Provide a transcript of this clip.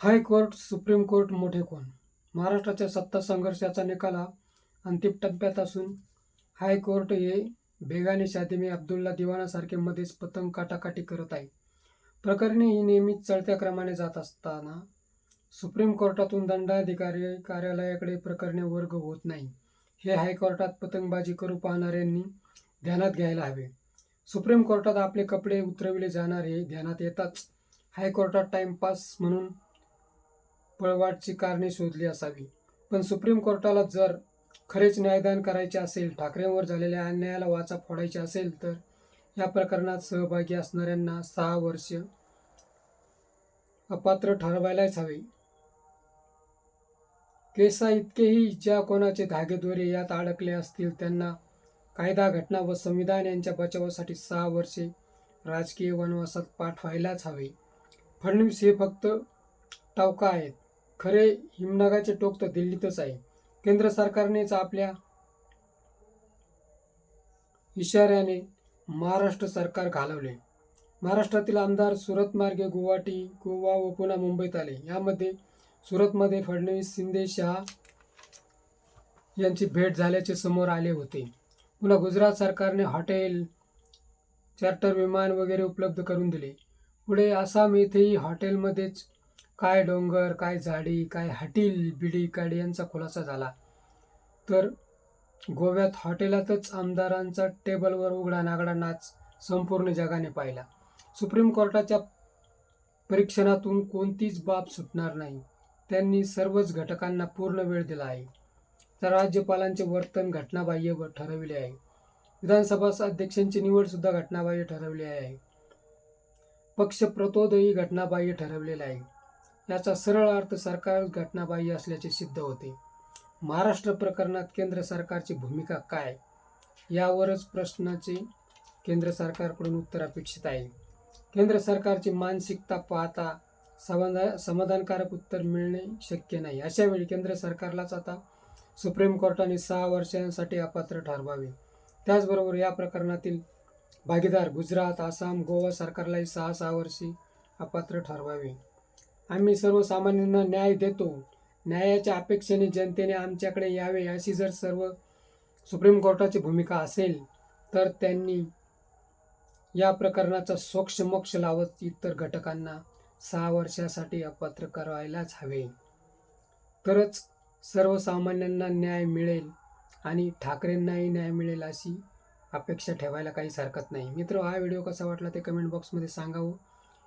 High court supreme court मोठे कोण? महाराष्ट्राच्या सत्ता संघर्षाचा निकाल हा अंतिम टप्प्यात असून हायकोर्ट हे बेगाने शादिमी अब्दुल्ला दिवाणासारखे मध्येच पतंग काटाकाटी करत आहे. प्रकरणे ही नेहमीच चढत्या क्रमाने जात असताना सुप्रीम कोर्टातून दंडाधिकारी कार्यालयाकडे प्रकरणे वर्ग होत नाही. हे हायकोर्टात पतंगबाजी करू पाहणाऱ्यांनी ध्यानात घ्यायला हवे. सुप्रीम कोर्टात आपले कपडे उतरविले जाणार हे ध्यानात येताच हायकोर्टात टाइमपास म्हणून पळवाटची कारणे शोधली असावी. पण सुप्रीम कोर्टाला जर खरेच न्यायदान करायचे असेल ठाकरेंवर झालेल्या अन्यायाला वाचा फोडायची असेल तर या प्रकरणात सहभागी असणाऱ्यांना सहा वर्ष अपात्र ठरवायलाच हवे. केसा इतकेही ज्या कोणाचे धागेदोरे यात अडकले असतील त्यांना कायदा घटना व संविधान यांच्या बचावासाठी सहा वर्षे राजकीय वनवासात पाठवायलाच हवे. फडणवीस हे फक्त टावका आहेत. खरे हिमनागाचे टोक तर दिल्लीतच आहे. केंद्र सरकारनेच आपल्या इशाऱ्याने महाराष्ट्र सरकार घालवले. महाराष्ट्रातील आमदार सुरत मार्गे गुवाहाटी गोवा व पुन्हा मुंबईत आले. यामध्ये सुरतमध्ये फडणवीस शिंदे शहा यांची भेट झाल्याचे समोर आले होते. पुन्हा गुजरात सरकारने हॉटेल चार्टर विमान वगैरे उपलब्ध करून दिले. पुढे आसाम येथेही हॉटेलमध्येच काय डोंगर काय झाडी काय हटील बिडी काडी यांचा खुलासा झाला. तर गोव्यात हॉटेलातच आमदारांचा टेबलवर उघडा नागडा नाच संपूर्ण जगाने पाहिला. सुप्रीम कोर्टाच्या परीक्षणातून कोणतीच बाब सुटणार नाही. त्यांनी सर्वच घटकांना पूर्ण वेळ दिला आहे. तर राज्यपालांचे वर्तन घटनाबाह्य व ठरविले आहे. विधानसभा अध्यक्षांची निवडसुद्धा घटनाबाह्य ठरवली आहे. पक्ष प्रतोदही घटनाबाह्य ठरवलेला आहे. याचा सरळ अर्थ सरकार घटनाबाह्य असल्याचे सिद्ध होते. महाराष्ट्र प्रकरणात केंद्र सरकारची भूमिका काय? यावरच प्रश्नाचे केंद्र सरकारकडून उत्तर अपेक्षित आहे. केंद्र सरकारची मानसिकता पाहता समाधा समाधानकारक उत्तर मिळणे शक्य नाही. अशा वेळी केंद्र सरकारलाच आता सुप्रीम कोर्टाने सहा वर्षांसाठी अपात्र ठरवावे. त्याचबरोबर या प्रकरणातील भागीदार गुजरात आसाम गोवा सरकारलाही सहा सहा वर्षी अपात्र ठरवावे. आम्ही सर्वसामान्यांना न्याय देतो. न्यायाच्या अपेक्षेने जनतेने आमच्याकडे यावे अशी जर सर्व सुप्रीम कोर्टाची भूमिका असेल तर त्यांनी या प्रकरणाचा सोक्ष मोक्ष लावत इतर घटकांना सहा वर्षासाठी अपात्र करायलाच हवे. तरच सर्वसामान्यांना न्याय मिळेल आणि ठाकरेंनाही न्याय मिळेल अशी अपेक्षा ठेवायला काहीच हरकत नाही. मित्र हा व्हिडिओ कसा वाटला ते कमेंट बॉक्समध्ये सांगावं.